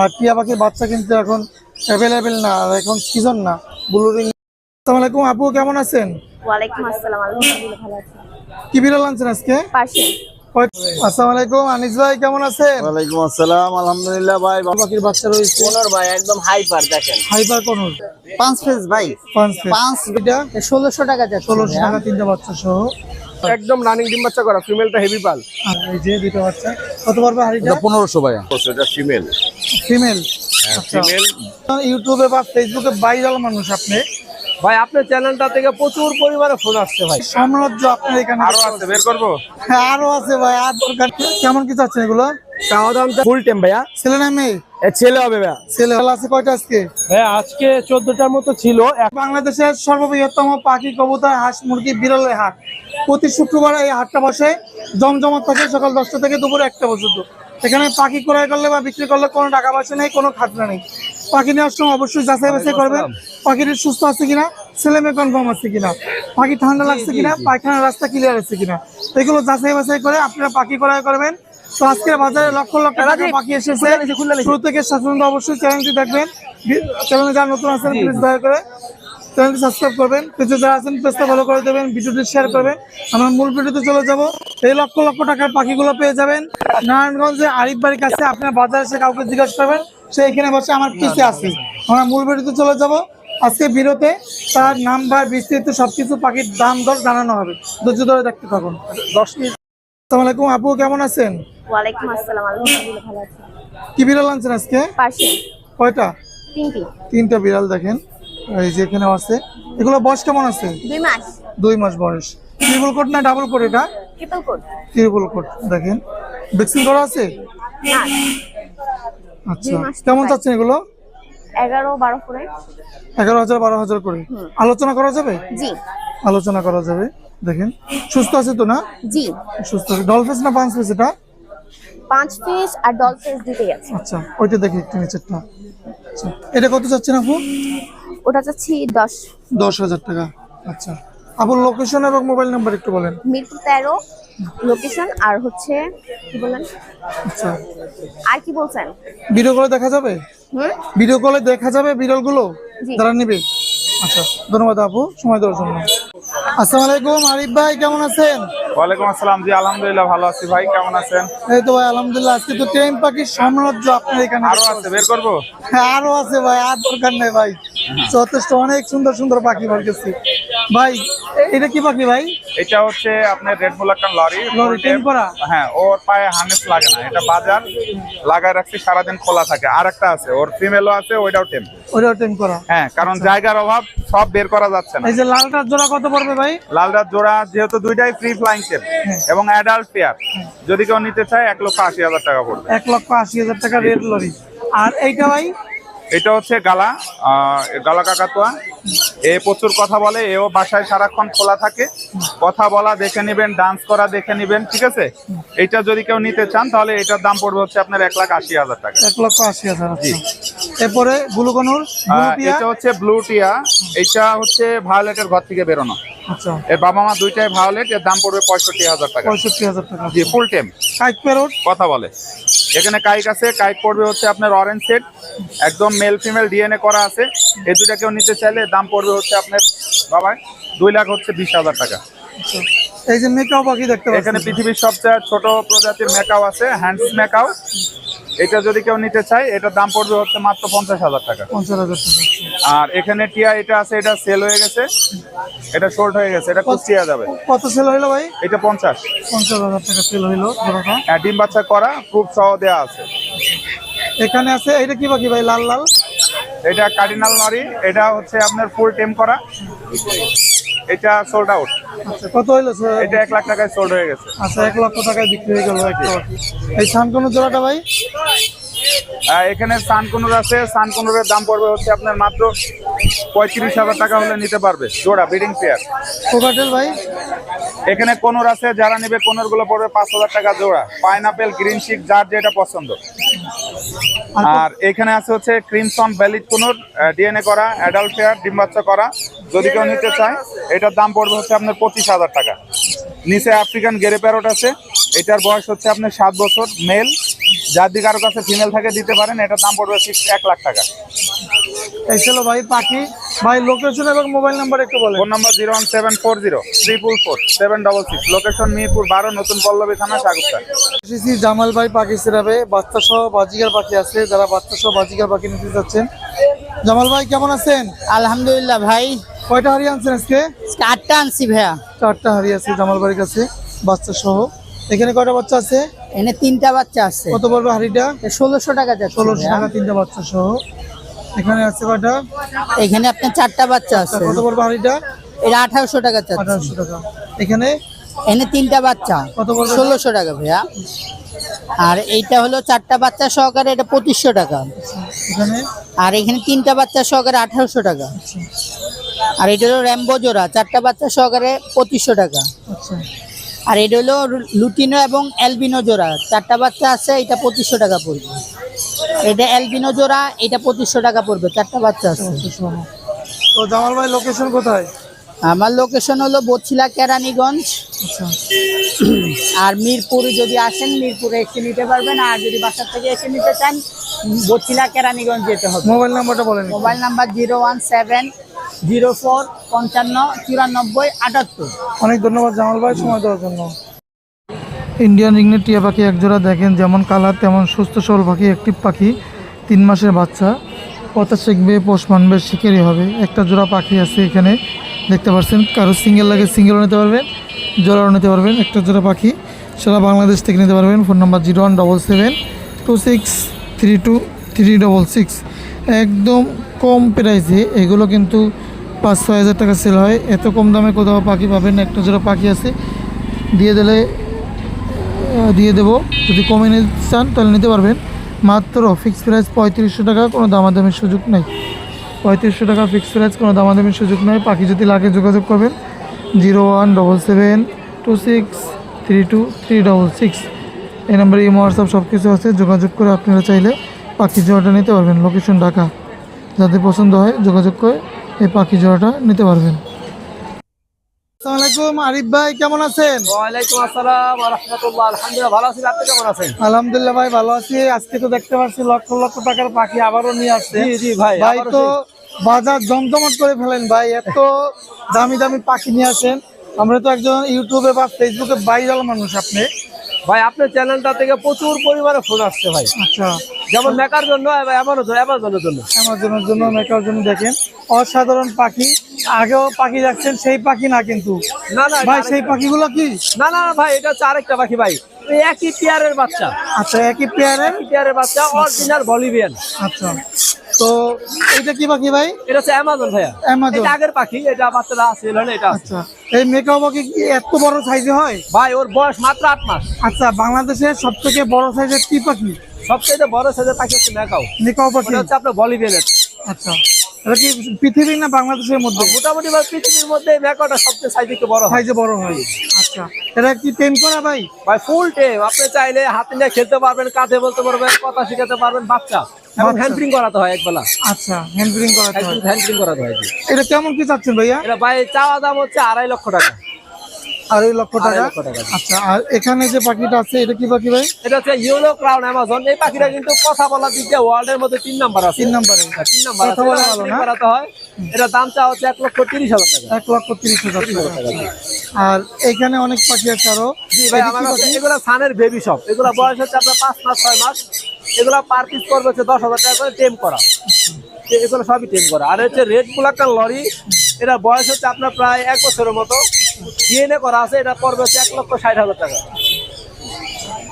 আর টিয়া পাখির বাচ্চা কিন্তু এখন অ্যাভেলেবেল না আর এখন সিজন না। ব্লু রিং আসসালামু আলাইকুম আপু কেমন আছেন? ওয়ালাইকুম আসসালাম আলহামদুলিল্লাহ ভালো আছি। কি বিড়াল আনছেন আজকে? পাশে আসসালামু আলাইকুম আনিস ভাই কেমন আছেন? ওয়ালাইকুম আসসালাম আলহামদুলিল্লাহ ভাই পাখির বাচ্চা রয়েছে। কোনর ভাই একদম হাইপার দেখেন। হাইপার পাঁচ ভাই। পাঁচ। পাঁচ এটা ষোলোশো টাকা যাচ্ছে ষোলোশো টাকা তিনটা বাচ্চা সহ। একদম। রানিং ডিম বাচ্চা করা ফিমেলটা হেভি পাল। এই যে দুটো বাচ্চা কত পারবে হাড়িটা? পনেরোশো ভাই এটা ফিমেল ফিমেল ফিমেল ইউটিউবে বা ফেসবুকে ভাইরাল মানুষ আপনি? ভাই আপনার চ্যানেলটা থেকে প্রচুর পরিমাণে ফোন আসছে ভাই। সাম্রাজ্য আপনার এখানে আরও আছে বের করব? হ্যাঁ, আরও আছে ভাই আর দরকার কেমন কি চাচ্ছেন এগুলো? চাওয়া দাম ফুল টেম ভাইয়া। ছেলে না মেয়ে? ছেলে হবে ভাইয়া। ছেলে আছে কয়টা আজকে? আজকে চোদ্দটার মতো ছিল। বাংলাদেশের সর্ববৃহত্তম পাখি কবুতর হাঁস মুরগি বিরলের হাট প্রতি শুক্রবার এই হাটটা বসে জমজমাট থাকে সকাল দশটা থেকে দুপুর একটা পর্যন্ত। এখানে পাখি ক্রয় করলে বা বিক্রি করলে কোনো টাকা পয়সা নেই কোনো খাজনা নেই। পাখি নেওয়ার সময় অবশ্যই যাচাই বাছাই করবেন পাখিটি সুস্থ আছে কিনা ছেলে মেয়ে কনফার্ম আছে কিনা পাখি ঠান্ডা লাগছে কিনা পায়খানার রাস্তা ক্লিয়ার আছে কিনা। এগুলো যাচাই বাছাই করে আপনারা পাখি ক্রয় করবেন। তো আজকের বাজারে লক্ষ লক্ষ টাকা পাখি এসেছে। শুরু থেকে শেষ অবশ্যই চ্যানেলটি দেখবেন। চ্যানেলে যারা নতুন আছেন প্লিজ দয়া করে চ্যানেলটি সাবস্ক্রাইব করবেন। পেজে যারা আছেন পেজটা ফলো করে দেবেন ভিডিওটি শেয়ার করবেন। আমরা মূল ভিডিওতে চলে যাব। এই লক্ষ লক্ষ টাকার পাখিগুলো পেয়ে যাবেন। নারায়ণগঞ্জে আরিফ বাড়ির কাছে আপনার বাজারে এসে কাউকে জিজ্ঞাসা করবেন সে এখানে বসে আমার পিছিয়ে আছে। আমরা মূল ভিডিওতে চলে যাব। আজকে ভিডিওতে তার নাম্বার বিস্তৃত সবকিছু পাখির দাম দর জানানো হবে। ধৈর্য ধরে দেখতে থাকুন। দশ মিনিট আসসালামু আলাইকুম আপু কেমন আছেন? ওয়ালাইকুম আসসালাম আলহামদুলিল্লাহ ভালো আছি। কি বিড়াল আনছেন আজকে? পাশে কয়টা? তিনটি। তিনটা বিড়াল দেখেন এই যে এখানে আছে। এগুলো বয়স কেমন আছে? দুই মাস। দুই মাস বয়স। ট্রিপল কোট না ডাবল কোট এটা? ট্রিপল কোড ট্রিপল কোট দেখেন। ভ্যাকসিন করা আছে? না। আচ্ছা। কেমন চাচ্ছেন এগুলো? এগারো বারো করে। এগারো হাজার বারো হাজার করে। আলোচনা করা যাবে? জি। আলোচনা করা যাবে। দেখেন সুস্থ আছে তো না? জি। সুস্থ আছে। ডল ফেস না পাঁচ ফেস এটা? পাঁচ পিস আর ডল পিস দিতেই আছে। আচ্ছা ওইটা দেখি একটু নিচেরটা। আচ্ছা এটা কত চাচ্ছেন আপু? ওটা চাচ্ছি দশ। দশ হাজার টাকা। আচ্ছা আপুর লোকেশন এবং মোবাইল নাম্বার একটু বলেন। মিরপুর তেরো লোকেশন আর হচ্ছে কি বলেন আচ্ছা। আর কি বলছেন? ভিডিও কলে দেখা যাবে? হুম? ভিডিও কলে দেখা যাবে বিড়ালগুলো। যারা নিবে। আচ্ছা ধন্যবাদ আপু সময় দেওয়ার জন্য। আসসালামু আলাইকুম আরিফ ভাই কেমন আছেন? ওয়ালাইকুম আসসালাম জি আলহামদুলিল্লাহ ভালো আছি। ভাই কেমন আছেন? এই তো ভাই আলহামদুলিল্লাহ আজকে তো ট্রেন পাখির সাম্রাজ্য আপনার এখানে আরও আছে বের করব? হ্যাঁ, আরও আছে ভাই আর দরকার নেই ভাই। যথেষ্ট অনেক সুন্দর সুন্দর পাখি ভরকেছি ভাই এটা কি পাখি ভাই? এটা হচ্ছে আপনার রেড মুলাকান লরি হ্যাঁ ওর পায়ে হার্নেস লাগে না এটা বাজার। লাগায় রাখছি সারাদিন খোলা থাকে। আর একটা আছে ওর ফিমেলও আছে ওইটাও টেম ওটাও টেম করা। হ্যাঁ কারণ জায়গার অভাব সব বের করা যাচ্ছে না। এই যে লালটার জোড়া কত পড়বে ভাই? লালরাত জোড়া যেহেতু দুইটাই ফ্রি ফ্লাইং টেম এবং অ্যাডাল্ট পেয়ার যদি কেউ নিতে চায় এক লক্ষ আশি হাজার টাকা পড়বে। এক লক্ষ আশি হাজার টাকা রেড লরি। আর এইটা ভাই? এটা হচ্ছে গালা গালা কাকাতুয়া। এ প্রচুর কথা বলে এও বাসায় সারাক্ষণ খোলা থাকে। কথা বলা দেখে নিবেন ডান্স করা দেখে নিবেন ঠিক আছে? এটা যদি কেউ নিতে চান তাহলে এটার দাম পড়বে হচ্ছে আপনার এক লাখ আশি হাজার টাকা। এক লক্ষ আশি হাজার আচ্ছা। এরপরে গুলুকনুর এটা হচ্ছে ব্লু টিয়া। এটা হচ্ছে ভায়োলেটের ঘর থেকে বেরোনো। আচ্ছা। এর বাবা মা দুইটাই ভায়োলেট এর দাম পড়বে পঁয়ষট্টি হাজার টাকা। পঁয়ষট্টি হাজার টাকা জি ফুল টেম কাইক পেরোট? কথা বলে। এখানে কাইক আছে কাইক পড়বে হচ্ছে আপনার অরেঞ্জ সেট একদম মেল ফিমেল ডিএনএ করা আছে। এই দুটা কেউ নিতে চাইলে দাম পড়বে হচ্ছে আপনার বাবা দুই লাখ হচ্ছে বিশ হাজার টাকা। আচ্ছা। এই যে মেকাও পাখি দেখতে এখানে পৃথিবীর সবচেয়ে ছোট প্রজাতির মেকাও আছে হ্যান্ডস মেকাও। এটা যদি কেউ নিতে চায় এটার দাম পড়বে হচ্ছে মাত্র পঞ্চাশ হাজার টাকা। পঞ্চাশ হাজার টাকা আর এখানে টিয়া এটা আছে এটা সেল হয়ে গেছে। এটা শোল্ড হয়ে গেছে এটা কুচিয়া যাবে। কত সেল হইল ভাই? এটা পঞ্চাশ। পঞ্চাশ হাজার টাকা সেল হইল হ্যাঁ, ডিম বাচ্চা করা প্রুফ সহ দেওয়া আছে। এখানে আছে এটা কি পাখি ভাই লাল লাল? এটা কার্ডিনাল নারী এটা হচ্ছে আপনার ফুল টেম করা। এটা সোল্ড আউট আচ্ছা কত হইল? এটা এক লাখ টাকায় সোল্ড হয়ে গেছে। আচ্ছা এক লক্ষ টাকায় বিক্রি হয়ে গেল এই সানকোনো জোড়াটা ভাই? এখানে সানকুনুর আছে। সানকুনুরের দাম পড়বে হচ্ছে আপনার মাত্র পঁয়ত্রিশ হাজার টাকা হলে নিতে পারবে। জোড়া ব্রিডিং পেয়ার কোকাটেল ভাই? এখানে কোনোর আছে যারা নেবে কোনোরগুলো পড়বে পাঁচ হাজার টাকা জোড়া। পাইনাপেল গ্রিন শিক যার যেটা পছন্দ। আর আর এখানে আছে হচ্ছে ক্রিমসন ভ্যালিড কোনোর ডিএনএ করা অ্যাডাল্ট ফেয়ার ডিম বাচ্চা করা। যদি কেউ নিতে চায় এটার দাম পড়বে হচ্ছে আপনার পঁচিশ হাজার টাকা। নিচে আফ্রিকান গেরে প্যারট আছে। এটার বয়স হচ্ছে আপনার সাত বছর মেল যার দিকে কারও কাছে ফিমেল থাকে দিতে পারেন এটার দাম পড়বে ফিক্স এক লাখ টাকা। এই ছিল ভাই পাখি। ভাই লোকেশন এবং মোবাইল নাম্বার একটু বলেন। Phone number zero one seven four zero triple four seven double six location Mirpur বারো নতুন পল্লবী থানা সাগুপ্তা এসেছি জামাল ভাই পাখি সেরাবে বাচ্চা সহ বাজিকার পাখি আছে যারা বাচ্চা সহ বাজিকার পাখি নিতে যাচ্ছেন। জামাল ভাই কেমন আছেন? আলহামদুলিল্লাহ ভাই। কয়টা হাড়ি আনছেন আজকে? চারটা আনছি ভাইয়া। চারটা হাড়ি আছে জামাল বাড়ির কাছে বাচ্চা সহ। এখানে কয়টা বাচ্চা আছে? এখানে তিনটা বাচ্চা আছে। কত পড়বে হাড়িটা? ষোলোশো টাকা যাচ্ছে ষোলোশো টাকা তিনটা বাচ্চা সহ। এখানে আছে কয়টা? এখানে আপনার চারটা বাচ্চা আছে। কত পড়বে হাড়িটা? এটা আঠারোশো টাকা চাচ্ছে। আঠারোশো টাকা। এখানে? এনে তিনটা বাচ্চা। কত পড়বে? ষোলোশো টাকা ভাইয়া। আর এইটা হলো চারটা বাচ্চা সহকারে এটা পঁচিশশো টাকা। এখানে? আর এখানে তিনটা বাচ্চা সহকারে আঠারোশো টাকা। আর এটা হলো র্যাম্বো জোড়া চারটা বাচ্চা সহকারে পঁচিশশো টাকা। আচ্ছা। আর এটা হলো লুটিনো এবং অ্যালবিনো জোড়া। চারটা বাচ্চা আছে এটা পঁচিশশো টাকা পড়বে। এটা অ্যালবিনো জোড়া এটা পঁচিশশো টাকা পড়বে চারটা বাচ্চা আছে। তো জামাল ভাই লোকেশন কোথায়? আমার লোকেশন হলো বছিলা কেরানীগঞ্জ। আচ্ছা। আর মিরপুর যদি আসেন মিরপুরে এসে নিতে পারবেন। আর যদি বাসার থেকে এসে নিতে চান বছিলা কেরানীগঞ্জ যেতে হবে। মোবাইল নাম্বারটা বলেন mobile number zero one seven zero four পঞ্চান্ন চুরানব্বই আটাত্তর। অনেক ধন্যবাদ জামাল ভাই, সময় দেওয়ার জন্য। ইন্ডিয়ান রিংনেট টিয়া পাখি একজোড়া দেখেন, যেমন কালার, তেমন সুস্থ সবল পাখি একটি পাখি, তিন মাসের বাচ্চা। কথা শিখবে, পোষ মানবে শিকারই হবে। একটা জোড়া পাখি আছে এখানে, দেখতে পাচ্ছেন, কারও সিঙ্গেল লাগে সিঙ্গেলও নিতে পারবেন, জোড়াও নিতে পারবেন, একটা জোড়া পাখি। সারা বাংলাদেশ থেকে নিতে পারবেন, phone number zero one double seven two six three two three double six. একদম কম প্রাইসে, এগুলো কিন্তু পাঁচ ছয় হাজার টাকা সেল হয়। এত কম দামে কোথাও পাখি পাবেন একটা জোড়া পাখি আছে। দিয়ে দিলে দিয়ে দেবো। যদি কমে নিতে চান, তাহলে নিতে পারবেন। মাত্র ফিক্সড প্রাইস পঁয়ত্রিশশো টাকা, কোনো দামাদামির সুযোগ নেই। পঁয়ত্রিশশো টাকা ফিক্সড প্রাইস কোনো দামাদামির সুযোগ নেই। পাখি যদি লাগে, যোগাযোগ করবেন। Zero one double seven two six three two three double six. এই নাম্বারে ইমো, হোয়াটসঅ্যাপ সব কিছু আছে। যোগাযোগ করে আপনারা চাইলে পাখি জোড়াটা নিতে পারবেন। লোকেশন ঢাকা। যাদের পছন্দ হয় যোগাযোগ করে এই পাখি জোড়াটা নিতে পারবেন। আসসালামু আরিফ ভাই কেমন আছেন? ওয়ালাইকুম আসসালাম রহমতুল্লাহ আলহামদুলিল্লাহ ভালো আছি। আপনি কেমন আছেন? আলহামদুলিল্লাহ ভাই ভালো আছি। আজকে তো দেখতে পাচ্ছি লক্ষ লক্ষ টাকার পাখি আবারও নিয়ে আসছে। জি, জি, ভাই, ভাই তো বাজার জমজমাট করে ফেলেন ভাই এত দামি দামি পাখি নিয়ে আসেন। আমরা তো একজন ইউটিউবে বা ফেসবুকে ভাইরাল মানুষ আপনি। ভাই আপনার চ্যানেলটা থেকে প্রচুর পরিমাণে ফোন আসছে ভাই। আচ্ছা। যেমন মেকার জন্য অ্যামাজন অ্যামাজনের জন্য। অ্যামাজনের জন্য মেকার জন্য দেখেন অসাধারণ পাখি। আগেও পাখি দেখছেন সেই পাখি না কিন্তু। না না ভাই সেই পাখিগুলো কি? না না ভাই এটা হচ্ছে আরেকটা পাখি ভাই। একই পেয়ারের বাচ্চা। আচ্ছা একই পেয়ারের পেয়ারের বাচ্চা অরিজিনাল বলিভিয়ান আচ্ছা। তো এটা কি পাখি ভাই? এটা হচ্ছে অ্যামাজন ভাইয়া। অ্যামাজন এটা আগের পাখি এটা বাচ্চাটা আছে হলে এটা আচ্ছা এই মেকাও পাখি কি এত বড় সাইজে হয়? ভাই ওর বয়স মাত্র আট মাস। আচ্ছা বাংলাদেশের সব থেকে বড় সাইজের কি পাখি? সবচেয়ে বড় সাইজের পাখি হচ্ছে মেকাও মেকাও পাখি। হচ্ছে আপনার বলিভিয়ানের আচ্ছা এটা কি পৃথিবী না বাংলাদেশের মধ্যে? মোটামুটি পৃথিবীর মধ্যে মেকাওটা সবচেয়ে সাইজ বড় সাইজে বড় হয়। আচ্ছা এটা কি টেম করা ভাই? ভাই ফুল টেম আপনি চাইলে হাতে নিয়ে খেলতে পারবেন কাঁধে বলতে পারবেন কথা শিখাতে পারবেন বাচ্চা। এবং বাচ্চা। হ্যান্ড্রিং করাতে হয় একবেলা আচ্ছা হ্যান্ডলিং করাতে হয়। হ্যান্ড্রিং করাতে হয়। এটা কেমন কি চাচ্ছেন ভাইয়া? এটা ভাই চাওয়া দাম হচ্ছে আড়াই লক্ষ টাকা। আড়াই লক্ষ টাকা? আচ্ছা আর এখানে যে পাখিটা আছে এটা কি পাখি ভাই? এটা হচ্ছে ইউলো ক্রাউন অ্যামাজন এই পাখিটা কিন্তু কথা বলার দিক দিয়ে ওয়ার্ল্ডের মধ্যে তিন নাম্বার আছে। তিন নম্বরে হ্যাঁ, তিন নাম্বার কথা বলা এটা ভালো না? করাতে হয়। এটা দাম চা হচ্ছে এক লক্ষ তিরিশ হাজার টাকা। এক লক্ষ তিরিশ হাজার টাকা। আর এখানে অনেক পাখি আছে আরও। এগুলো সানের বেবি শপ এগুলো বয়স হচ্ছে আপনার পাঁচ মাস ছয় মাস। এগুলো পার পিস পড়বে হচ্ছে দশ হাজার টাকা করে টেম করা। এগুলো সবই টেম করা। আর হচ্ছে রেড বুলাকার লরি এটা বয়স হচ্ছে আপনার প্রায় এক বছরের মতো। ডিএনএ করা আছে এটা পড়বে হচ্ছে এক লক্ষ ষাট হাজার টাকা।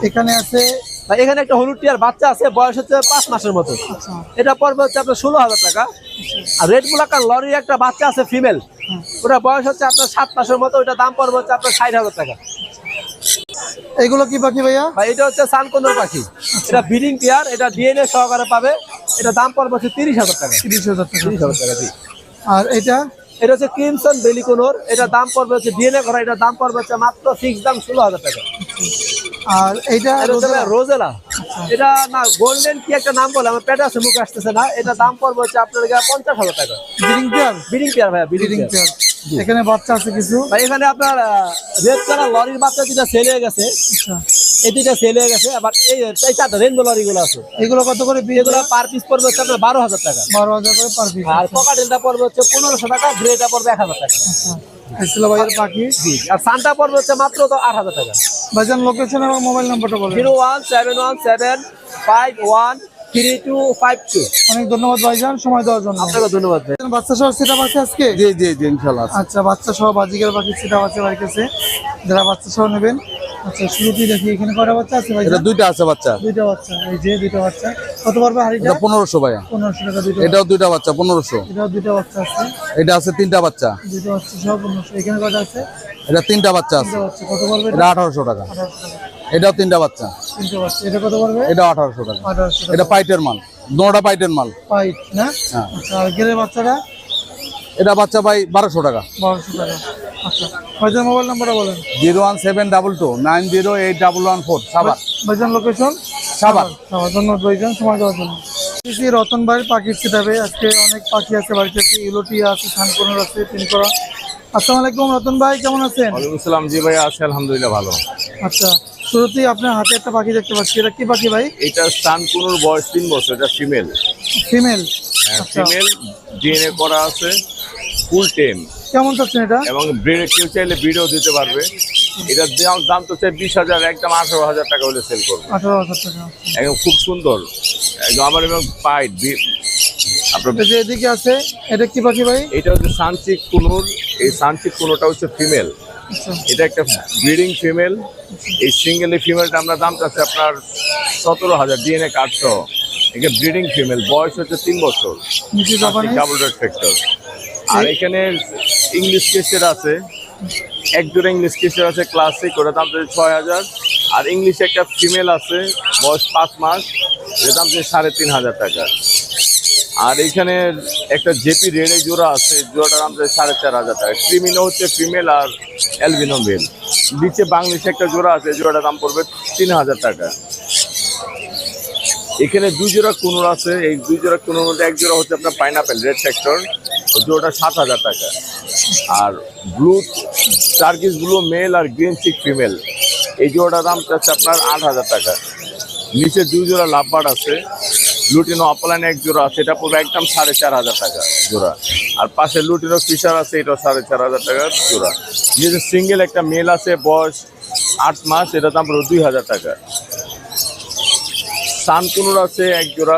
এখানে আছে ভাই এখানে একটা হলুদ টিয়ার বাচ্চা আছে বয়স হচ্ছে পাঁচ মাসের মতো। আচ্ছা। এটা পড়বে হচ্ছে আপনার ষোলো হাজার টাকা। আর রেড বুলাকার লরির একটা বাচ্চা আছে ফিমেল ওটা বয়স হচ্ছে আপনার সাত মাসের মতো ওটা দাম পড়বে হচ্ছে আপনার ষাট হাজার টাকা। এগুলো কি পাখি ভাইয়া? ভাই এটা হচ্ছে সানকন্দর পাখি। এটা ব্রিডিং পেয়ার এটা ডিএনএ সহকারে পাবে। এটা দাম পড়বে হচ্ছে তিরিশ হাজার টাকা। তিরিশ হাজার টাকা। তিরিশ হাজার টাকা জি। আর এটা? এটা হচ্ছে ক্রিমসন বেলিকোনোর এটা দাম পড়বে হচ্ছে ডিএনএ করা এটা দাম পড়বে হচ্ছে মাত্র ফিক্স দাম ষোলো হাজার টাকা। আর এইটা রোজেলা? রোজেলা। এটা না গোল্ডেন কি একটা নাম বলে আমার পেটে আছে মুখে আসতেছে না। এটা দাম পড়বে হচ্ছে আপনার পঞ্চাশ হাজার টাকা। ব্রিডিং পেয়ার ব্রিডিং পেয়ার ভাইয়া পেয়ার পেয়ার এখানে বাচ্চা আছে কিছু। এখানে আপনার রেড কালার লরির বাচ্চা দুটা সেল হয়ে গেছে। আচ্ছা। এই দুইটা সেল হয়ে গেছে আবার এই এই চারটা রেনবো লরি গুলো আছে। এগুলো কত করে এগুলো পার পিস পড়বে হচ্ছে আপনার বারো হাজার টাকা। বারো হাজার করে পার পিস আর পকাটেলটা পড়বে হচ্ছে পনেরোশো টাকা গ্রেটা পড়বে এক হাজার টাকা। পাখি। আর সানটা পড়বে হচ্ছে মাত্র তো আট হাজার টাকা। ভাইজান লোকেশন এবং মোবাইল নাম্বারটা বলেন। Zero one seven one seven five one three two five two অনেক ধন্যবাদ ভাইজান সময় দেওয়ার জন্য। আপনাকে ধন্যবাদ বাচ্চা সহ সেটা আছে আজকে? জি জি জি ইনশাল্লাহ আচ্ছা বাচ্চা সহ বাজিকার পাখি সেটা আছে বাড়ির কাছে। যারা বাচ্চা সহ নেবেন আচ্ছা শুরুতেই দেখি এখানে কয়টা বাচ্চা আছে ভাই এটা দুইটা আছে বাচ্চা। দুইটা বাচ্চা এই যে দুইটা বাচ্চা। কত পারবে হাড়িটা? টাকা দুইটা এটাও দুইটা বাচ্চা এটাও দুইটা বাচ্চা আছে। এটা আছে তিনটা বাচ্চা। দুইটা বাচ্চা পনেরোশো। এখানে কয়টা আছে? এটা তিনটা বাচ্চা আছে। কত পারবে এটা? টাকা। এটাও তিনটা বাচ্চা। তিনটা এটা কত এটা আঠারোশো টাকা। এটা পাইটের মাল। দুটা পাইটের মাল। পাইট না? হ্যাঁ। আচ্ছা আর গেলে বাচ্চাটা? এটা বাচ্চা ভাই বারোশো টাকা। বারোশো টাকা। আচ্ছা ভাইজান মোবাইল নাম্বারটা বলেন। Zero one seven double two nine zero eight double one four. Sabar ভাইজান লোকেশন? সাবার সাবার ধন্যবাদ ভাইজান সময় দেওয়ার জন্য। রতন ভাইয়ের পাখির আজকে অনেক পাখি আছে বাড়িতে। আছে ইলোটিয়া আছে থানকোনর আছে তিনকরা আসসালামু আলাইকুম রতন ভাই কেমন আছেন? ওয়ালাইকুম আসসালাম। জি ভাই আছে আলহামদুলিল্লাহ ভালো। আচ্ছা। শুরুতেই আপনার হাতে একটা পাখি দেখতে পাচ্ছি। এটা কি পাখি ভাই? এটা স্টানকুনুর বয়স তিন বছর এটা ফিমেল। ফিমেল? আচ্ছা। ফিমেল ডিএনএ করা আছে ফুল টেম। কেমন চাচ্ছেন এটা? এবং ব্রিড কেউ চাইলে ব্রিডও দিতে পারবে। এটার দাম দাম তো চাই বিশ হাজার একদম আঠারো হাজার টাকা হলে সেল করব। আঠারো হাজার টাকা একদম খুব সুন্দর। একদম আমার এবং পাইট আপনার যে এদিকে আছে এটা কি পাখি ভাই? এটা হচ্ছে সানচিক কুনুর এই সানচিক কুনুরটা হচ্ছে ফিমেল। আচ্ছা। এটা একটা ব্রিডিং ফিমেল। এই সিঙ্গেল ফিমেলটা আমরা দাম চাচ্ছি আপনার সতেরো হাজার ডিএনএ কার্ডসহ এটা ব্রিডিং ফিমেল বয়স হচ্ছে তিন বছর। ডাবল রেড ফ্যাক্টর আর এখানে ইংলিশ কেসের আছে। এক জোড়া ইংলিশ কেসের আছে ক্লাসিক ওটা দাম চাচ্ছে ছয় হাজার। আর ইংলিশে একটা ফিমেল আছে বয়স পাঁচ মাস এটার দাম চাচ্ছে সাড়ে তিন হাজার টাকা। আর এখানে একটা জেপি রেড জোড়া আছে, জোড়াটার দাম সাড়ে চার হাজার টাকা। ক্রিমিনো হচ্ছে ফিমেল আর অ্যালবিনো মেল। নিচে বাংলিশ একটা জোড়া আছে, জোড়াটার দাম পড়বে তিন হাজার টাকা। এখানে দুই জোড়া কুনুর আছে, এই দুই জোড়া কুনুর মধ্যে এক জোড়া হচ্ছে আপনার পাইনাপেল, রেড সেক্টর। জোড়াটা সাত হাজার টাকা। আর ব্লু টার্কিস ব্লু, মেল আর গ্রিন চিক ফিমেল। এই জোড়াটার দাম চাচ্ছে আপনার আট হাজার টাকা। নিচে দুই জোড়া লাভবার আছে। লুটিনো অপলাইন এক জোড়া আছে, এটা পুরো একদম সাড়ে চার হাজার টাকা জোড়া। আর পাশে লুটিনো ফিশার আছে, এটাও সাড়ে চার হাজার টাকা জোড়া। নিচে সিঙ্গেল একটা মেল আছে, বয়স আট মাস এটা দাম পুরো দুই হাজার টাকা। সানকুনুর আছে এক জোড়া,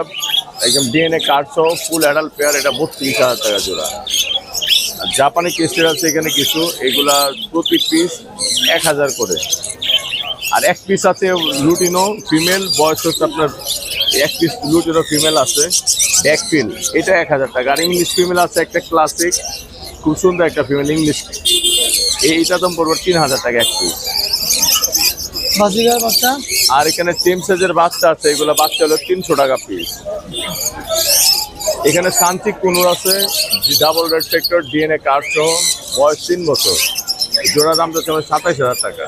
একদম ডিএনএ কার্ড সহ ফুল অ্যাডাল্ট পেয়ার এটা বত্রিশ হাজার টাকা জোড়া। আর জাপানি কেস্টের আছে এখানে কিছু, এগুলা প্রতি পিস এক হাজার করে। আর এক পিস আছে লুটিনো ফিমেল বয়স হচ্ছে আপনার এক পিস লুটিনো ফিমেল আছে। ব্যাকফিল এটা এক হাজার টাকা। আর ইংলিশ ফিমেল আছে একটা ক্লাসিক খুব সুন্দর একটা ফিমেল ইংলিশ এইটা দাম পড়বে তিন হাজার টাকা এক পিস আর এখানে টিম সাইজের বাচ্চা আছে এগুলো বাচ্চা হলো তিনশো টাকা পিস এখানে শান্তি কুনুর আছে double red factor DNA card সহ বয়স তিন বছর। জোড়া দাম যাচ্ছে আমরা সাতাইশ হাজার টাকা।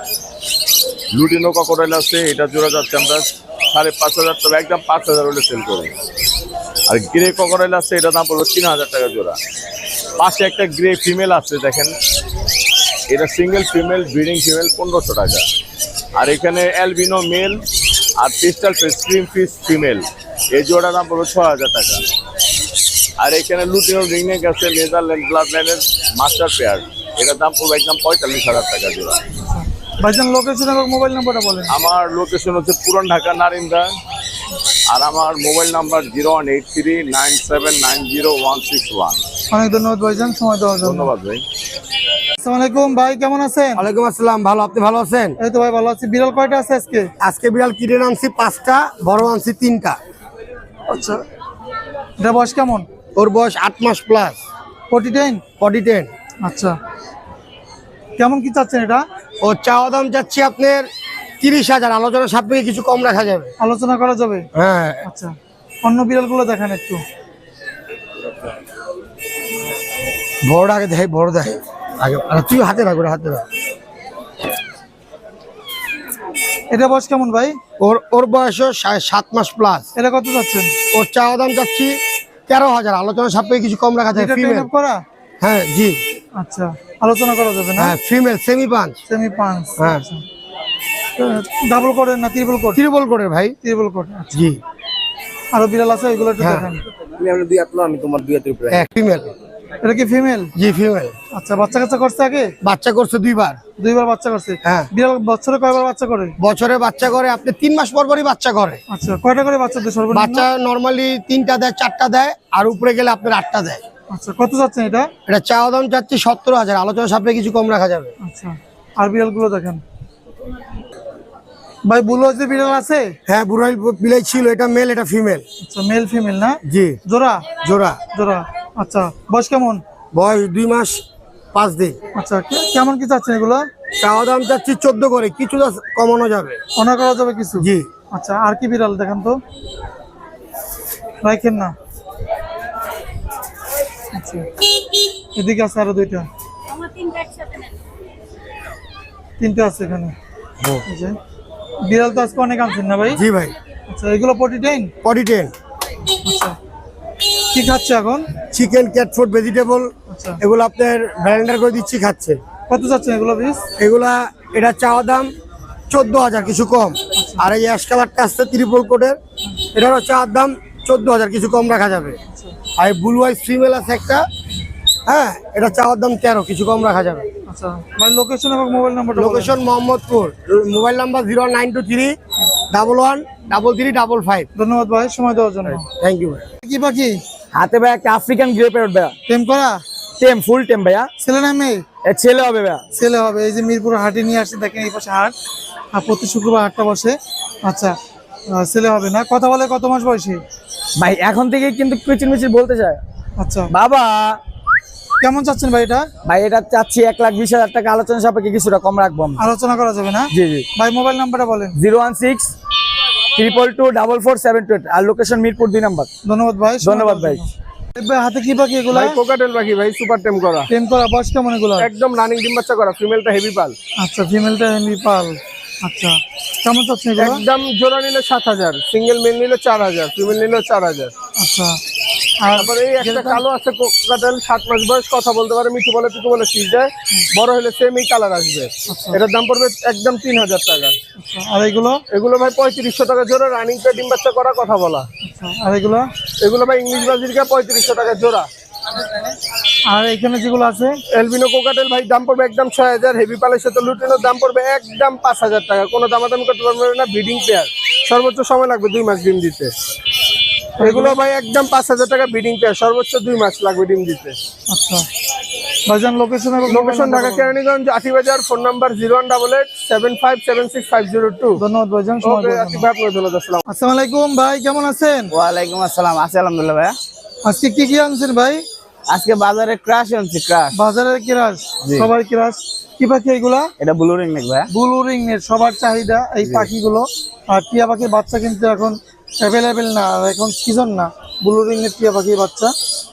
লুটিনো ককরাইল আছে এটা জোড়া যাচ্ছে আমরা সাড়ে পাঁচ হাজার, তবে একদম পাঁচ হাজার হলে সেল করব। আর গ্রে ককরাইল আছে, এটা দাম পড়বে তিন হাজার টাকা জোড়া। পাশে একটা গ্রে ফিমেল আছে, দেখেন। এটা সিঙ্গেল ফিমেল ব্রিডিং ফিমেল পনেরোশো টাকা। আর এখানে অ্যালবিনো মেল আর ক্রিস্টাল ফিস ক্রিম ফিস ফিমেল এই জোড়া দাম পড়বে ছ হাজার টাকা। আর এখানে লুটিনো রিংনেক আছে নেদারল্যান্ড ব্লাড লাইনের মাস্টার পেয়ার এটার দাম পড়বে একদম পঁয়তাল্লিশ হাজার টাকা জোড়া। ভাইজান লোকেশন এবং মোবাইল নাম্বারটা বলেন। আমার লোকেশন হচ্ছে পুরান ঢাকা নারিন্দা। আর আমার mobile number zero one eight three nine seven nine zero one six one অনেক ধন্যবাদ ভাইজান সময় দেওয়ার জন্য। ধন্যবাদ ভাই। আসসালামু আলাইকুম ভাই কেমন আছেন? ওয়ালাইকুম আসসালাম ভালো আপনি ভালো আছেন? এই তো ভাই ভালো আছি। বিড়াল কয়টা আছে আজকে? আজকে বিড়াল কিনে আনছি পাঁচটা বড় আনছি তিনটা। আচ্ছা। এটা বয়স কেমন? ওর বয়স আট মাস plus forty ten forty ten আচ্ছা। কেমন কি চাচ্ছেন এটা? ওর চাওয়া দাম যাচ্ছে আপনার তিরিশ হাজার আলোচনা সাপেক্ষে কিছু কম রাখা যাবে। আলোচনা করা যাবে? হ্যাঁ। আচ্ছা। অন্য বিড়ালগুলো দেখান একটু। বড় আগে দেয় বড় দেয় আগে আর তুই হাতে রাখ হাতে রাখ। এটা বয়স কেমন ভাই? ওর ওর বয়সও সা- সাত মাস প্লাস এটা কত চাচ্ছেন? ওর চাওয়া দাম যাচ্ছি তেরো হাজার আলোচনা সাপেক্ষে কিছু কম রাখা যায় এটা ফিমেল করা? হ্যাঁ জি। আচ্ছা আলোচনা করা যাবে না? হ্যাঁ ফিমেল সেমি পাঞ্চ সেমি পাঁচ হ্যাঁ ডাবল কোটের না ত্রিপল কোট ত্রিপল করে ভাই। ত্রিপল কোট আচ্ছা। জি। আরও বিড়াল আছে এগুলো একটু হ্যাঁ। দেখেন। হ্যাঁ ফিমেল এটা কি ফিমেল জি ফিমেল আচ্ছা বাচ্চা কাচ্চা করছে আগে? বাচ্চা করছে দুইবার। দুইবার বাচ্চা করছে? হ্যাঁ। বিড়াল বছরে কয়বার বাচ্চা করে? বছরে বাচ্চা করে আপনি তিন মাস পর পরই বাচ্চা করে। আচ্ছা কয়টা করে বাচ্চা দেয় সর্বনিম্ন? বাচ্চা নর্মালি তিনটা দেয় চারটা দেয় আর উপরে গেলে আপনার আটটা দেয়। আচ্ছা কত যাচ্ছেন এটা? এটা চাওয়া দাম চাচ্ছি সত্তর হাজার আলোচনা সাপে কিছু কম রাখা যাবে। আচ্ছা আর বিড়ালগুলো দেখেন। ভাই বুলো যে বিড়াল আছে? হ্যাঁ বুড়াই বিলাই ছিল এটা মেল এটা ফিমেল আচ্ছা মেল ফিমেল না? জি। জোড়া? জোড়া। জোড়া। আচ্ছা বয়স কেমন? বয়স দুই মাস পাঁচ দিন। আচ্ছা কেমন কি চাচ্ছেন এগুলো? চাওয়া দাম চাচ্ছি চোদ্দ করে কিছুটা কমানো যাবে। অনার করা যাবে কিছু? জি। আচ্ছা আর কি বিড়াল দেখেন তো? রাখেন না। আচ্ছা। এদিকে আছে আরও দুইটা। তিনটা আছে এখানে। এই যে। বিড়াল তো আজকে অনেক আনছেন না ভাই? জি ভাই। আচ্ছা এগুলো পটি টেন পটি টেন আচ্ছা। কি খাচ্ছে এখন? চিকেন ক্যাট ফুড ভেজিটেবল আচ্ছা। এগুলো আপনার ব্যালেন্ডার করে দিচ্ছি খাচ্ছে। কত চাচ্ছেন এগুলো পিস এগুলা এটা চাওয়া দাম চোদ্দ হাজার কিছু কম। আর এই অ্যাশ কালারটা আসছে ত্রিপল কোটের এটারও চাওয়ার দাম চোদ্দ হাজার কিছু কম রাখা যাবে। আর ব্লু আইস ফিমেল আছে একটা। হ্যাঁ এটা চাওয়ার দাম তেরো কিছু কম রাখা যাবে। আচ্ছা ভাই লোকেশন এবং mobile location Mohammadpur. Mobile number zero nine two three double one double three double five. ধন্যবাদ ভাই সময় দেওয়ার জন্য। থ্যাংক ইউ কি পাখি? হাতে ভাই একটা আফ্রিকান গ্রে প্যারট ভাইয়া। টেম করা? টেম ফুল টেম ভাইয়া। ছেলে না মেয়ে? ছেলে হবে ভাইয়া। ছেলে হবে এই যে মিরপুর হাটে নিয়ে আসছে দেখেন এই পাশে হাট। আর প্রতি শুক্রবার হাটটা বসে। আচ্ছা ছেলে হবে না। কথা বলে কত মাস বয়সী? ভাই এখন থেকে কিন্তু কিচির মিচির বলতে চায়। আচ্ছা। বাবা! কেমন চাচ্ছেন ভাই এটা? ভাই এটা চাচ্ছি এক লাখ বিশ হাজার টাকা। আলোচনা সাপেক্ষে কিছুটা কম রাখব আলোচনা করা যাবে না? জি জি। ভাই মোবাইল নাম্বারটা বলেন। Zero one six triple two double four seven two আর লোকেশন মিরপুর দুই নাম্বার। ধন্যবাদ ভাই ধন্যবাদ ভাই। হাতে কি পাখি এগুলো? ভাই কোকাটেল পাখি ভাই সুপার টেম করা। টেম করা বয়স কেমন এগুলো একদম রানিং ডিম বাচ্চা করা ফিমেলটা হেভি পাল। আচ্ছা ফিমেলটা এমনি পাল। আচ্ছা কেমন চাচ্ছেন একদম জোড়া নিলে সাত হাজার সিঙ্গেল মেল নিলে চার হাজার ফিমেল নিলে চার হাজার। আচ্ছা আর তারপরে এই একটা কালো আছে কোকাটেল সাত মাস বয়স কথা বলতে পারে মিঠু বলে পিঠু বলে যায়। বড় হলে সেম এই কালার আসবে। এটার দাম পড়বে একদম তিন হাজার টাকা। আচ্ছা আর এগুলো? এগুলো ভাই পঁয়ত্রিশশো টাকা জোড়া রানিং পে ডিম বাচ্চা করা কথা বলা। আচ্ছা আর এগুলো? এগুলো ভাই ইংলিশ পঁয়ত্রিশশো টাকা জোড়া। আর এখানে যেগুলো আছে? এলবিনো কোকাটেল ভাই দাম পড়বে একদম ছয় হাজার। হেভি পালের সাথে লুটিনোর দাম পড়বে একদম পাঁচ হাজার টাকা। কোনো দামাদামি করতে পারবে না ব্রিডিং পেয়ার। সর্বোচ্চ সময় লাগবে দুই মাস ডিম দিতে। এগুলো ভাই একদম পাঁচ হাজার টাকা ব্রিডিং পেয়ার। সর্বোচ্চ দুই মাস লাগবে ডিম দিতে। আচ্ছা। ভাইজান location location Dhaka Keraniganj Atibazar phone number zero one double eight seven five seven six five zero two. ধন্যবাদ ভাইজান। ভাই আসসালাম আলাইকুম ভাই কেমন আছেন? ওয়ালাইকুম আসসালাম আছি আলহামদুলিল্লাহ ভাইয়া। আজকে কি কি আনছেন ভাই? আজকে বাজারে ক্রাশ আনছি ক্রাশ বাজারের ক্রাশ সবার ক্রাশ কি পাখি এগুলা? এটা ব্লু রিং নেক ভাইয়া। ব্লু রিং এর সবার চাহিদা এই পাখিগুলো। আর টিয়া পাখির বাচ্চা কিন্তু এখন অ্যাভেলেবেল না এখন সিজন না। ব্লু রিং এর টিয়া পাখির বাচ্চা।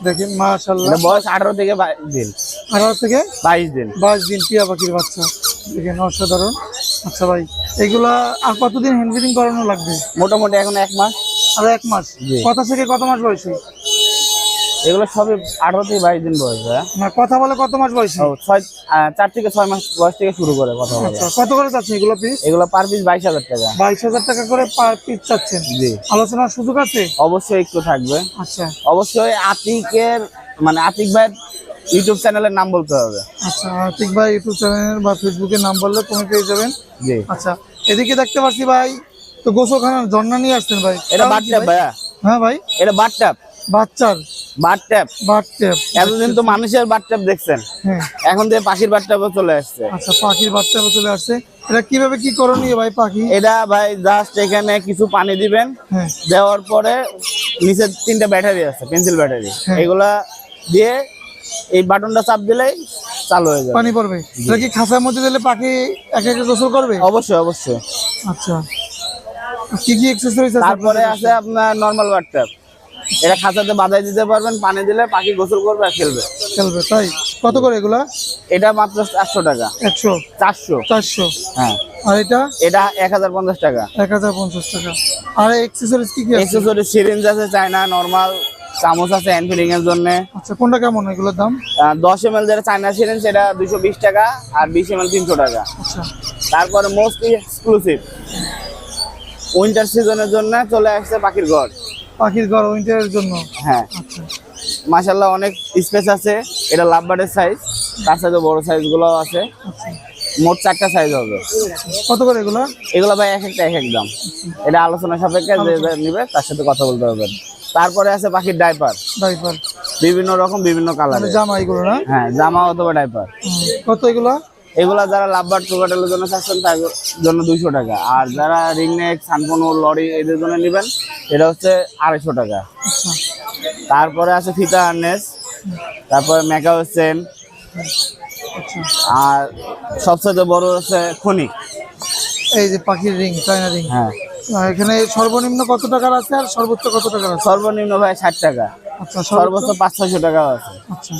দেখেন মাশাল্লাহ এটা বয়স আঠারো থেকে বাইশ দিন। আঠারো থেকে বাইশ দিন। বাইশ দিন টিয়া পাখির বাচ্চা। দেখেন অসাধারণ। আচ্ছা ভাই এগুলা আর কতদিন হ্যান্ড ফিডিং করানো লাগবে? মোটামুটি এখন এক মাস। আর এক মাস। কত থেকে কত মাস বয়সী? এগুলো সবই আঠারো থেকে বাইশ দিন বয়স না কথা বলে কত মাস বয়সী? ছয় চার থেকে ছয় মাস বয়স থেকে শুরু করে কথা বলা। আচ্ছা কত করে চাচ্ছেন এগুলো পিস এগুলো পার পিস বাইশ হাজার টাকা। বাইশ হাজার টাকা করে পার পিস চাচ্ছেন জি। আলোচনার সুযোগ আছে? অবশ্যই একটু থাকবে। আচ্ছা। অবশ্যই আতিকের মানে আতিক ভাইয়ের ইউটিউব চ্যানেলের নাম বলতে হবে। আচ্ছা আতিক ভাই ইউটিউব চ্যানেল বা ফেসবুকের নাম বললে তুমি পেয়ে যাবেন। জি। আচ্ছা এদিকে দেখতে পাচ্ছি ভাই তো গোসলখানার ঝর্ণা নিয়ে আসছেন ভাই। এটা ট্যাপ ভাইয়া? হ্যাঁ ভাই। এটা বাট ট্যাপ বাচ্চার বাট ট্যাপ। বাট ট্যাপ। এতদিন তো মানুষের বাট ট্যাপ দেখছেন। হ্যাঁ। এখন দিয়ে পাখির বাট ট্যাপও চলে আসছে। আচ্ছা পাখির চলে আসছে। এটা কীভাবে কি করণীয় ভাই পাখি? এটা ভাই জাস্ট এখানে কিছু পানি দিবেন। হ্যাঁ। দেওয়ার পরে নিচে তিনটা ব্যাটারি আছে পেন্সিল ব্যাটারি। হ্যাঁ। এগুলা দিয়ে এই বাটনটা চাপ দিলেই চালু হয়ে যাবে। পানি পড়বে। এটা কি খাঁচার মধ্যে দিলে পাখি এক এক গোসল করবে? অবশ্যই অবশ্যই। আচ্ছা। কি কি এক্সারসাইজ আছে তারপরে আছে আপনার নর্মাল বাটট্যাপ এটা খাঁচাতে বাঁধাই দিতে পারবেন পানি দিলে পাখি গোসল করবে আর খেলবে। খেলবে তাই? কত করে এগুলা? এটা মাত্র চারশো টাকা। একশো? চারশো। চারশো? হ্যাঁ। আর এটা? এটা এক হাজার পঞ্চাশ টাকা। এক হাজার পঞ্চাশ টাকা। আর এক্সেসরিজ কি কি আছে? সিরিঞ্জ আছে চায়না নর্মাল চামচ আছে হ্যান্ড এর জন্য। আচ্ছা কোনটা কেমন এগুলোর দাম? দশ এম এল যেটা চায়না সিরিঞ্জ সেটা দুশো বিশ টাকা আর টাকা। আচ্ছা। তারপরে মোস্ট এক্সক্লুসিভ উইন্টার সিজনের জন্য চলে আসছে পাখির ঘর। পাখির ঘর উইন্টারের জন্য? হ্যাঁ। আচ্ছা। মাশাল্লাহ অনেক স্পেস আছে। এটা লাভ সাইজ তার সাথে বড় সাইজগুলো আছে। আচ্ছা। মোট চারটা সাইজ হবে। কত করে এগুলো? এগুলো ভাই এক একটা এক এক দাম। এটা আলোচনা সাপেক্ষে যে নিবে তার সাথে কথা বলতে পারবেন তারপরে আছে পাখির ডাইপার ডাইপার বিভিন্ন রকম বিভিন্ন মানে কালারের জামা এগুলো না? হ্যাঁ জামা অথবা ডাইপার কত এগুলো? এগুলা যারা লাভবার টোকাটেলের জন্য চাচ্ছেন তার জন্য দুইশো টাকা। আর যারা রিংনেক সানপনো লরি এদের জন্য নেবেন এটা হচ্ছে আড়াইশো টাকা। তারপরে আছে ফিতা হার্নেস তারপরে মেকা হোসেন আচ্ছা আর সবচেয়ে বড় হচ্ছে খনিক এই যে পাখির রিং চায়না রিং। হ্যাঁ। এখানে সর্বনিম্ন কত টাকার আছে আর সর্বোচ্চ কত টাকার আছে? সর্বনিম্ন ভাই ষাট টাকা। আচ্ছা সর্বোচ্চ পাঁচ ছয়শো টাকা আছে। আচ্ছা।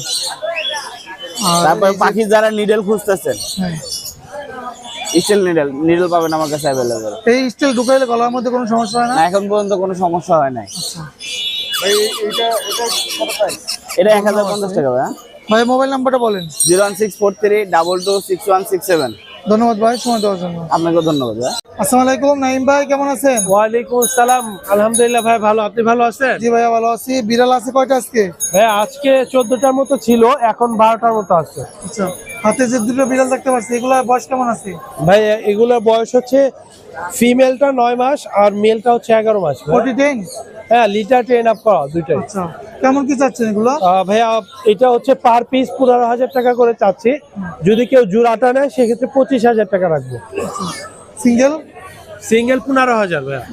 তারপরে পাখি যারা নিডেল খুঁজতেছেন। স্টিল নিডেল নিডেল পাবেন আমার কাছে অ্যাভেলেবেল এই স্টিল ঢুকাইলে গলার মধ্যে কোনো সমস্যা হয় না? এখন পর্যন্ত কোনো সমস্যা হয় নাই। আচ্ছা। এটা এক হাজার পঞ্চাশ টাকা ভাই ভাই মোবাইল নাম্বারটা বলেন। Zero one six four three double two six one six seven ধন্যবাদ ভাই সময় দেওয়ার জন্য। আপনাকে ধন্যবাদ ভাই। আসসালামু আলাইকুম নাইম ভাই কেমন আছেন? ওয়ালাইকুম আসসালাম আলহামদুলিল্লাহ ভাই ভালো। আপনি ভালো আছেন? জি ভাইয়া ভালো আছি। বিড়াল আছে কয়টা আজকে? ভাই আজকে চোদ্দটার মতো ছিল এখন বারোটার মতো আছে। আচ্ছা হাতে যে দুটো বিড়াল দেখতে পাচ্ছি এগুলা বয়স কেমন আছে? ভাই এগুলোর বয়স হচ্ছে ফিমেলটা নয় মাস আর মেলটা হচ্ছে এগারো মাস হ্যাঁ লিটার ট্রেন আপ করা দুইটাই। আচ্ছা কেমন কি চাচ্ছেন এগুলো? ভাইয়া এটা হচ্ছে পার পিস পনেরো হাজার টাকা করে চাচ্ছি। যদি কেউ জোড়াটা নেয় সেক্ষেত্রে পঁচিশ হাজার টাকা রাখব। সিঙ্গেল সিঙ্গেল পনেরো হাজার ভাইয়া।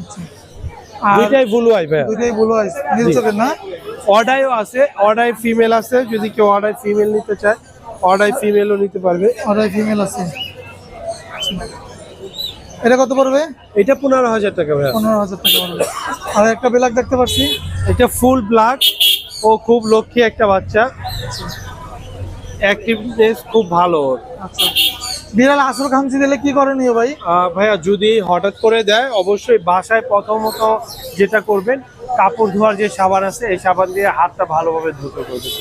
দুইটাই ব্লু আই ভাইয়া। দুইটাই বলো নীল চোখের না? অর্ডাইও আছে অর্ডাই ফিমেল আছে যদি কেউ অর্ডাই ফিমেল নিতে চায় অর্ডাই ফিমেলও নিতে পারবে। আড়াই ফিমেল আছে। এটা কত পড়বে? এটা পনেরো হাজার টাকা ভাই পনেরো হাজার টাকা পড়বে। আর একটা ব্ল্যাক দেখতে পাচ্ছি এটা ফুল ব্ল্যাক ও খুব লক্ষ্মী একটা বাচ্চা। অ্যাক্টিভনেস খুব ভালো ওর। আচ্ছা। বিড়াল আসল খামচি দিলে কি করণীয় ভাই? ভাইয়া যদি হঠাৎ করে দেয় অবশ্যই বাসায় প্রথমত যেটা করবেন কাপড় ধোয়ার যে সাবান আছে এই সাবান দিয়ে হাতটা ভালোভাবে ধুতে করবেন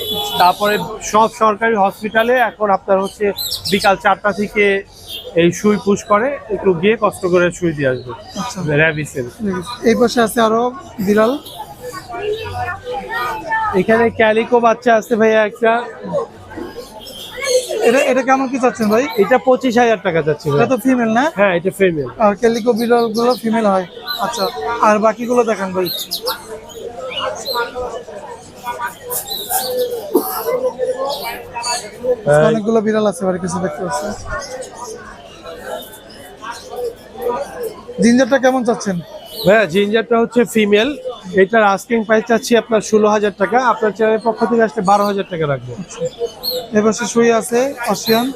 তারপরে সব সরকারি হসপিটালে এখন আপনার হচ্ছে বিকাল চারটা থেকে এই সুই পুশ করে একটু গিয়ে কষ্ট করে সুই দিয়ে আসবে। আচ্ছা। র্যাবিসের এই পাশে আছে আরও বিড়াল। এখানে ক্যালিকো বাচ্চা আছে ভাইয়া একটা। এটা এটা কেমন কি চাচ্ছেন ভাই? এটা পঁচিশ হাজার টাকা যাচ্ছে এটা তো ফিমেল না? হ্যাঁ এটা ফিমেল আর ক্যালিকো বিড়ালগুলো ফিমেল হয়। আচ্ছা আর বাকিগুলো দেখান ভাই। অনেকগুলো বিড়াল আছে বাড়ির কাছে দেখতে পাচ্ছি। জিঞ্জারটা কেমন চাচ্ছেন? হ্যাঁ জিঞ্জারটা হচ্ছে ফিমেল এটার আস্কিং প্রাইস চাচ্ছি আপনার ষোলো হাজার টাকা। আপনার চ্যানেলের পক্ষ থেকে আসলে বারো হাজার টাকা রাখব। এবার শুয়ে আছে অস্ট্রিয়ান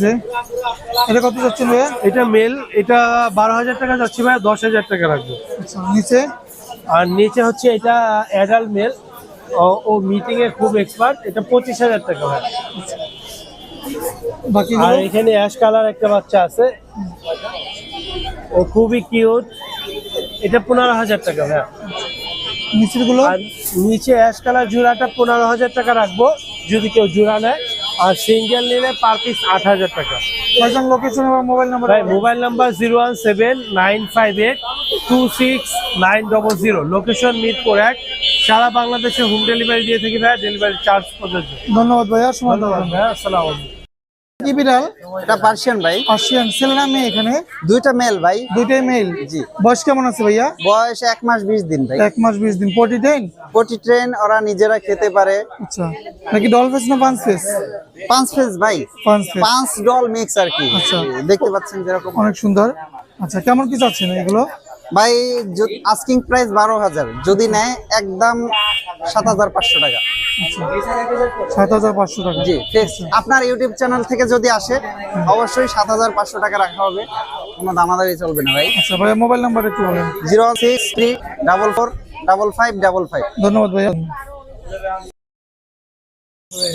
যে এটা কত চাচ্ছেন ভাইয়া? এটা মেল এটা বারো হাজার টাকা যাচ্ছে ভাই দশ হাজার টাকা রাখব। আচ্ছা নিচে? আর নিচে হচ্ছে এটা অ্যাডাল্ট মেল ও মিটিং এ খুব এক্সপার্ট এটা পঁচিশ হাজার টাকা ভাই বাকি আর এখানে অ্যাশ কালার একটা বাচ্চা আছে। ও খুবই কিউট এটা পনেরো হাজার টাকা ভাই নিচেরগুলো নিচে অ্যাশ কালার জোড়াটা পনেরো হাজার টাকা রাখব যদি কেউ জোড়া নেয়। আর সিঙ্গেল নিলে পার পিস আট হাজার টাকা। কয়জন লোকেশন এবং মোবাইল নাম্বার ভাই mobile number zero one seven nine five eight two six nine double zero location Mirpur এক। সারা বাংলাদেশে হোম ডেলিভারি দিয়ে থাকি ভাই ডেলিভারি চার্জ প্রযোজ্য। ধন্যবাদ ভাইয়া ধন্যবাদ জন্য। ভাই আসসালামু আলাইকুম। কি বিড়াল এটা পার্সিয়ান ভাই। ছেলে না মেয়ে এখানে? দুইটা মেল ভাই। দুইটাই মেল জি। বয়স কেমন আছে ভাইয়া? বয়স এক মাস বিশ দিন ভাই। এক মাস বিশ দিন। পটি ট্রেন ওরা নিজেরা খেতে পারে। আচ্ছা। নাকি ডল ফেস না পাঁচ ফেস পাঁচ ফেজ ভাই। পাঁচ ডল মিক্স আর কি। আচ্ছা। দেখতে পাচ্ছেন যেরকম। অনেক সুন্দর। আচ্ছা কেমন কি চাচ্ছেন এগুলো? ভাই আস্কিং প্রাইস বারো হাজার। যদি নেয় একদম সাত হাজার পাঁচশো টাকা। সাত হাজার পাঁচশো টাকা। জি আপনার ইউটিউব চ্যানেল থেকে যদি আসে অবশ্যই সাত হাজার পাঁচশো টাকা রাখা হবে। কোনো দামাদারি চলবে না ভাই। আচ্ছা ভাইয়া মোবাইল নাম্বার একটু বলেন। Zero six three double four double five double five. ধন্যবাদ ভাইয়া।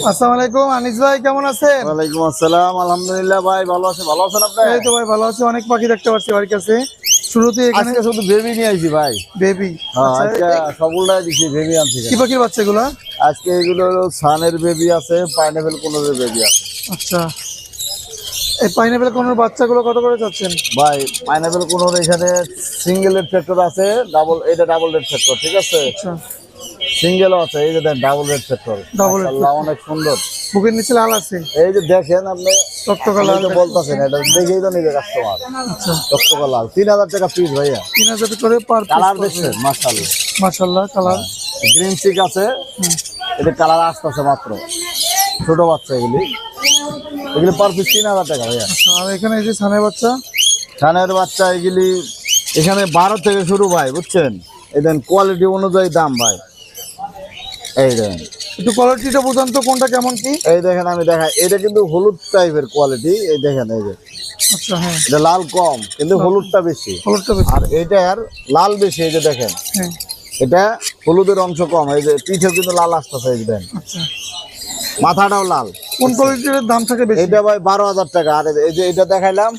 আসসালামু আলাইকুম আনিস ভাই কেমন আছেন? ওয়ালাইকুম আসসালাম আলহামদুলিল্লাহ ভাই ভালো আছে ভালো আছেন আপনি? এই তো ভাই ভালো আছি। অনেক পাখি দেখতে পাচ্ছি বাড়ির কাছে। শুরুতে এখানে আজকে শুধু বেবি নিয়ে আইছি ভাই। বেবি হ্যাঁ, সবগুলা দিছি বেবি আনছি কি পাখির বাচ্চাগুলা আজকে এগুলো হলো সানের বেবি আছে পাইনাপেল কোনোর বেবি আছে। আচ্ছা। এই পাইনাপেল কোন বাচ্চাগুলো কত করে যাচ্ছেন ভাই পাইনাপেল কোনোর এখানে সিঙ্গেল রেড ফ্যাক্টর আছে ডাবল এটা ডাবল রেড ফ্যাক্টর ঠিক আছে? আচ্ছা। সিঙ্গেলও আছে এই যে ডাবল রেড red মাশাআল্লাহ, অনেক সুন্দর। বুকের নিচে লাল আছে। এই যে দেখেন আপনি বলতেছেন এটা দেখেই তো নিবে কাস্টমার আচ্ছা। রক্ত তিন হাজার টাকা পিস ভাইয়া। তিন হাজার করে পার কালার দেখছেন মাশাআল্লাহ। মাশাল্লাহ কালার গ্রিন চিক আছে। এটা কালার আসতেছে মাত্র। ছোট বাচ্চা এগুলি। এগুলি পার পিস তিন হাজার টাকা ভাইয়া। আচ্ছা আর এখানে এই যে ছানের বাচ্চা? ছানের বাচ্চা এগুলি এখানে বারো থেকে শুরু ভাই বুঝছেন? এই দেন কোয়ালিটি অনুযায়ী দাম ভাই। এই দেখেন। একটু কোয়ালিটিটা বোঝান তো কোনটা কেমন কি? এই দেখেন আমি দেখাই। এটা কিন্তু হলুদ টাইপের কোয়ালিটি এই দেখেন এই যে। আচ্ছা হ্যাঁ। এটা লাল কম কিন্তু হলুদটা বেশি। কালারটা বেশি। আর এটার লাল বেশি এই যে দেখেন। হ্যাঁ। এটা হলুদের অংশ কম এই যে পিঠে কিন্তু লাল আসতেছে এই দেখেন আচ্ছা। মাথাটাও লাল। কোন কোয়ালিটির দাম থাকে বেশি? এটা ভাই বারো হাজার টাকা। আর এই যে এটা দেখাইলাম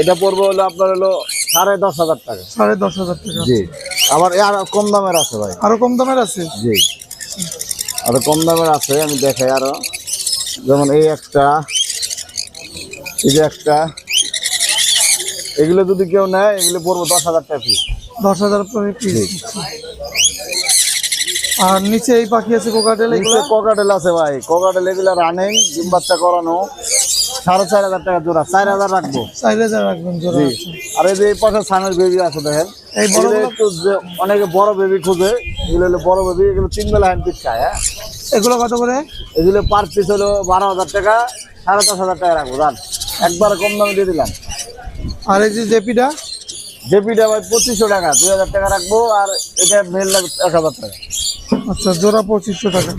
এটা পড়বে হলো আপনার হলো সাড়ে দশ হাজার টাকা। সাড়ে দশ হাজার টাকা। জি। আবার আর কম দামের আছে ভাই। আরও কম দামের আছে? জি। আরও কম দামের আছে আমি দেখাই আরও। যেমন এই একটা এই যে একটা। এগুলো যদি কেউ নেয় এগুলো পড়ব দশ হাজার টাকা পিস দশ হাজার আর নিচে এই পাখি আছে কোকাটেল ককাটেল আছে ভাই। কোকাটেল এগুলো রানিং ডিম বাচ্চা করানো। সাড়ে চার হাজার টাকা জোড়া চার হাজার রাখব। চার হাজার রাখবেন জোড়া আর এই যে এই পাশে সানের বেবি আছে দেখেন। এই বড়গুলো একটু অনেকে বড় বেবি খুঁজে এগুলো হলো বড় বেবি এগুলো তিন বেলা হ্যান্ড পিস খায় হ্যাঁ? এগুলো কত করে? এগুলো পার পিস হলো বারো হাজার টাকা সাড়ে দশ হাজার টাকা রাখব জান। একবার কম দামে দিয়ে দিলাম। আর এই যে জেপিটা? জেপিটা ভাই পঁচিশশো টাকা দুই হাজার টাকা রাখব আর এটা মেল লাগবে এক হাজার টাকা। আচ্ছা জোড়া পঁচিশশো টাকা।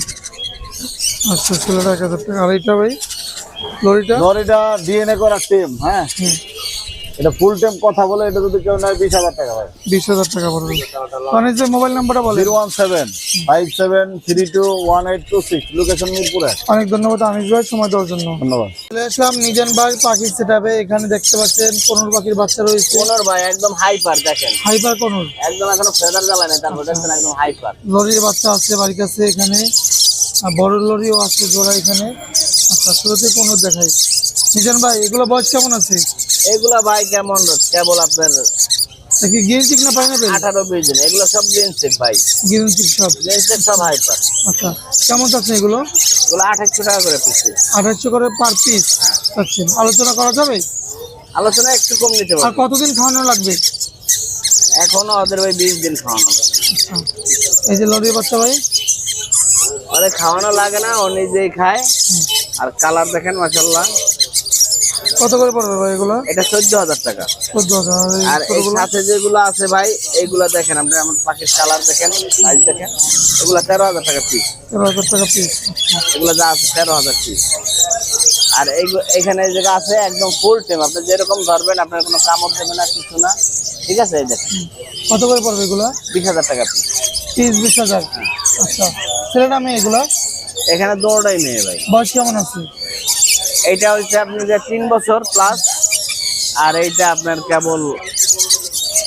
আচ্ছা ছেলেটা এক হাজার টাকা। আর এইটা ভাই? লরিটা? ধর এটা ডিএনএ করার টিম হ্যাঁ? এটা ফুল টাইম কথা বলে এটা যদি কেউ নেয় বিশ হাজার টাকা ভাই। বিশ হাজার টাকা পড়বে। মানে যে মোবাইল নাম্বারটা বলে। Zero one seven five seven three two one eight two six location মিরপুরে। অনেক ধন্যবাদ আনিস ভাই সময় দেওয়ার জন্য। ধন্যবাদ। চলে আসলাম নিজেন ভাই পাখির সেট এখানে দেখতে পাচ্ছেন কোনোর পাখির বাচ্চা রয়েছে। পনেরো ভাই একদম হাইপার দেখেন। হাইপার কোনোর একদম এখনও ফেদার জ্বালায় না তারপর দেখছেন একদম হাইপার লরির বাচ্চা আছে বাড়ির কাছে এখানে। বড় লরিও আছে জোড়া এখানে। আচ্ছা শুরুতে কোনোর দেখাই। নিজেন ভাই এগুলো বয়স কেমন আছে? এগুলা ভাই কেমন কেবল আপনার গ্রিন চিক না পাইনাপেল আঠারো বিশ দিন এগুলো সব ভাই। গ্রিন চিক সব। জেন্সের সব হাইপার আচ্ছা কেমন চাচ্ছেন এগুলো? এগুলো আঠাশশো টাকা করে পিসে আঠাশশো করে পার পিস চাচ্ছেন আলোচনা করা যাবে? আলোচনা একটু কম নিতে আর কতদিন খাওয়ানো লাগবে? এখনও ওদের ভাই বিশ দিন খাওয়ানো আচ্ছা এই যে লরির বাচ্চা ভাই? ওদের খাওয়ানো লাগে না ও নিজেই খায়। আর কালার দেখেন মাসাল্লাহ কত করে পড়বে ভাই এগুলো? এটা চোদ্দ হাজার টাকা। চোদ্দ হাজার আর এই আর সাথে যেগুলো আছে ভাই এইগুলা দেখেন আপনি আমার পাখির কালার দেখেন সাইজ দেখেন। এগুলা তেরো হাজার টাকা পিস তেরো হাজার টাকা পিস এগুলো যা আছে তেরো হাজার পিস আর এইগু- এখানে এই জায়গা আছে একদম ফুল টেম আপনি যেরকম ধরবেন আপনার কোনো কামড় দেবে না কিছু না। ঠিক আছে এই দেখেন। কত করে পড়বে এগুলো? বিশ হাজার টাকা পিস পিস বিশ হাজার। আচ্ছা। ছেলেটা মেয়ে এগুলো? এখানে দৌড়াই মেয়ে ভাই। বয়স কেমন আছে? এইটা হচ্ছে আপনার যে তিন বছর প্লাস আর এইটা আপনার কেবল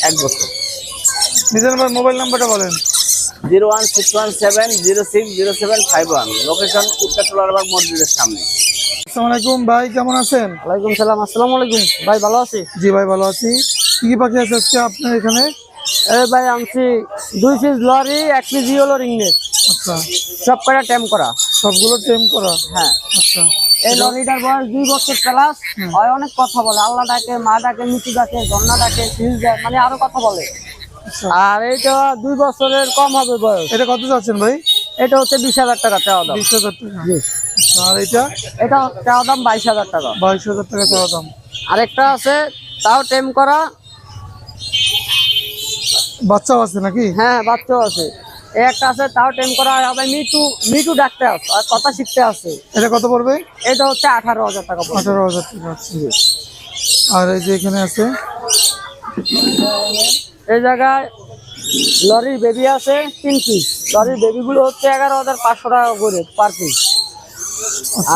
এক বছর। নিজের ভাই মোবাইল নাম্বারটা বলেন। Zero one six one seven zero six zero seven five one location উত্তর টোলারবাগ মসজিদের সামনে। আসসালামু আলাইকুম ভাই কেমন আছেন? ওয়ালাইকুম সালাম আসসালামু আলাইকুম। ভাই ভালো আছি? জি ভাই ভালো আছি। কি কি পাখি আছে আজকে আপনার এখানে? এ ভাই আনছি দুই পিস লরি এক পিস ইয়েলো রিংনেট আচ্ছা। সব কটা টেম করা? সবগুলো টেম করা। হ্যাঁ। আচ্ছা। এই লরিটার বয়স দুই বছর প্লাস হয় অনেক কথা বলে। আল্লাহ ডাকে মা ডাকে মিটু ডাকে মানে আরও কথা বলে। আচ্ছা। আর এইটা দুই বছরের কম হবে বয়স। এটা কত ভাই? এটা হচ্ছে বিশ হাজার টাকা চাওয়া দাম। বিশ হাজার টাকা। আর এটা এটা চাওয়া দাম বাইশ হাজার টাকা। বাইশ হাজার টাকা চাওয়া দাম। আরেকটা আছে তাও টেম করা। বাচ্চাও আছে নাকি? হ্যাঁ বাচ্চাও আছে। একটা আছে তাও টেম করা আবার মিটু মিটু ডাকতে আছে আর কথা শিখতে আছে এটা কত পড়বে? এটা হচ্ছে আঠারো হাজার টাকা। আঠারো হাজার টাকা আর এই যে এখানে আছে? এই জায়গায় লরির বেবি আছে তিন পিস লরির বেবিগুলো হচ্ছে এগারো হাজার পাঁচশো টাকা করে পার পিস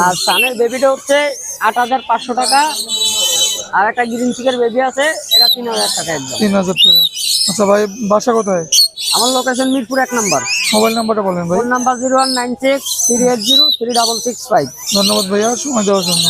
আর সানের বেবিটা হচ্ছে আট হাজার পাঁচশো টাকা। আর একটা গ্রিন চিকের বেবি আছে এটা তিন হাজার টাকা একদম। তিন হাজার টাকা। আচ্ছা ভাই বাসা কোথায়? আমার লোকেশন মিরপুর এক নাম্বার। মোবাইল নাম্বারটা বলেন ভাই। Phone number zero one nine six three eight zero three double six five ধন্যবাদ ভাইয়া সময় দেওয়ার জন্য।